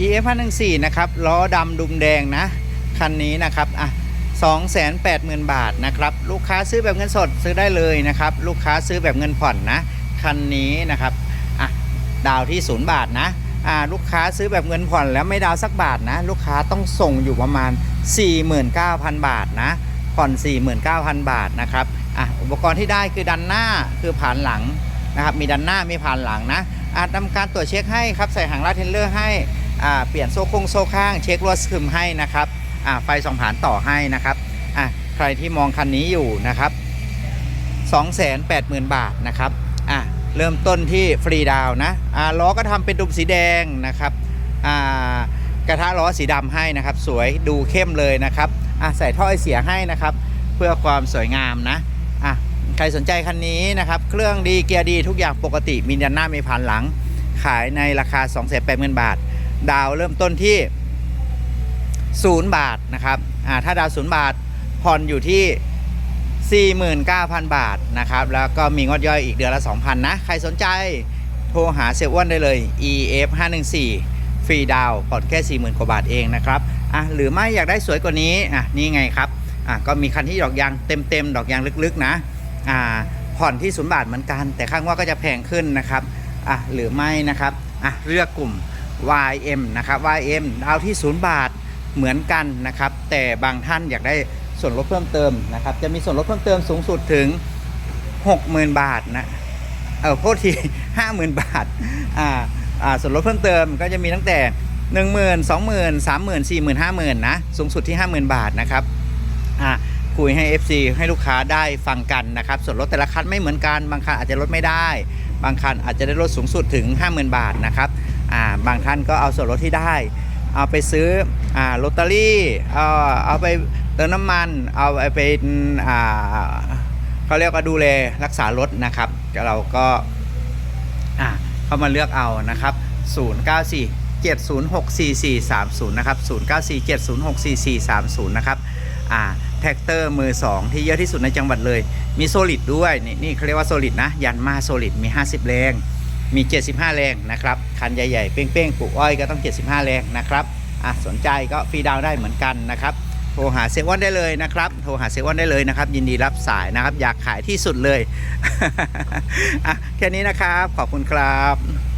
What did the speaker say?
EF 514นะครับล้อดำดุมแดงนะ คันนี้นะครับอะ280,000 บาทนะครับ ลูกค้าซื้อแบบเงินสดซื้อได้เลยนะครับ ลูกค้าซื้อแบบเงินผ่อนนะ คันนี้นะครับอะดาวที่ 0 บาทนะอ่าลูกค้าซื้อแบบเงินผ่อนแล้วไม่ดาวสักบาทนะ ลูกค้าต้องส่งอยู่ประมาณ 49,000 บาทนะ ผ่อน 49,000 บาทนะครับอะอุปกรณ์ที่ได้คือดันหน้าคือผ่านหลังนะครับ มีดันหน้ามีผ่านหลังนะอาจทำการตรวจเช็คให้ครับ ใส่หางลาดเทนเลอร์ให้ เปลี่ยนโซ่คงโซ่ข้าง เช็คลวซึมให้นะครับอ่าไฟสองผ่านต่อให้นะครับอะใครที่มองคันนี้อยู่นะครับ280,000 บาทนะครับอะเริ่มต้นที่ฟรีดาวนะอ่าล้อก็ทำเป็นดุมสีแดงนะครับอ่ากระทะล้อสีดำให้นะครับ สวยดูเข้มเลยนะครับอะใส่ท่อไอเสียให้นะครับ เพื่อความสวยงามนะอะใครสนใจคันนี้นะครับ เครื่องดีเกียร์ดีทุกอย่างปกติมีดันหน้ามีผ่านหลัง ขายในราคา 280,000 บาท ดาวเริ่มต้นที่ 0 บาทนะครับอ่าถ้าดาว 0 บาทผ่อนอยู่ที่ 49,000 บาทนะครับ แล้วก็มีงวดย่อยอีกเดือนละ 2,000 นะ ใครสนใจโทรหาเซลอ้วนได้เลย EF 514ฟรีดาวผ่อนแค่ 40,000กว่าบาทเองนะครับอะหรือไม่อยากได้สวยกว่านี้อะนี่ไงครับอะก็มีคันที่ดอกยางเต็มๆ ดอกยางลึกๆนะอ่าผ่อนที่0บาทเหมือนกัน แต่ข้างว่าก็จะแพงขึ้นนะครับอะหรือไม่นะครับอะเลือกกลุ่ม YM นะครับ YM ดาที่ 0 บาทเหมือนกันนะครับ แต่บางท่านอยากได้ส่วนลดเพิ่มเติมนะครับ จะมีส่วนลดเพิ่มเติมสูงสุดถึง 60,000 บาทนะเออโทษที50,000บาทอ่าอ่าส่วนลดเพิ่มเติมก็จะมีตั้งแต่10,000 20,000 30,000 40,000 50,000นะสูงสุดที่50,000บาทนะครับอ่าคุยให้ FC ให้ลูกค้าได้ฟังกันนะครับ ส่วนลดแต่ละคันไม่เหมือนกัน บางคันอาจจะลดไม่ได้ บางคันอาจจะได้ลดสูงสุดถึง 50,000 บาทนะครับ บางท่านก็เอาส่วนลดที่ได้ เอาไปซื้ออลอตเตอรี่เอาเอาไปเติมน้ำมัน เอาไปเป็นเขาเรียกว่าดูแลรักษารถนะครับเราก็เข้ามาเลือกเอานะครับ 094 706 4430 นะครับ 094 706 4430 นะครับ อ่า แท็กเตอร์มือ 2 ที่เยอะที่สุดในจังหวัดเลย มีโซลิดด้วย นี่นี่เขาเรียกว่าโซลิดนะ ยันมาโซลิดมี 50 แรง มี 75 แรงนะครับ คันใหญ่ๆ เป้งๆ ปลูกอ้อยก็ต้อง 75 แรงนะครับอะสนใจก็ฟรีดาวได้เหมือนกันนะครับโทรหาเซเว่นได้เลยนะครับ โทรหาเซเว่นได้เลยนะครับ ยินดีรับสายนะครับ อยากขายที่สุดเลย อะแค่นี้นะครับ ขอบคุณครับ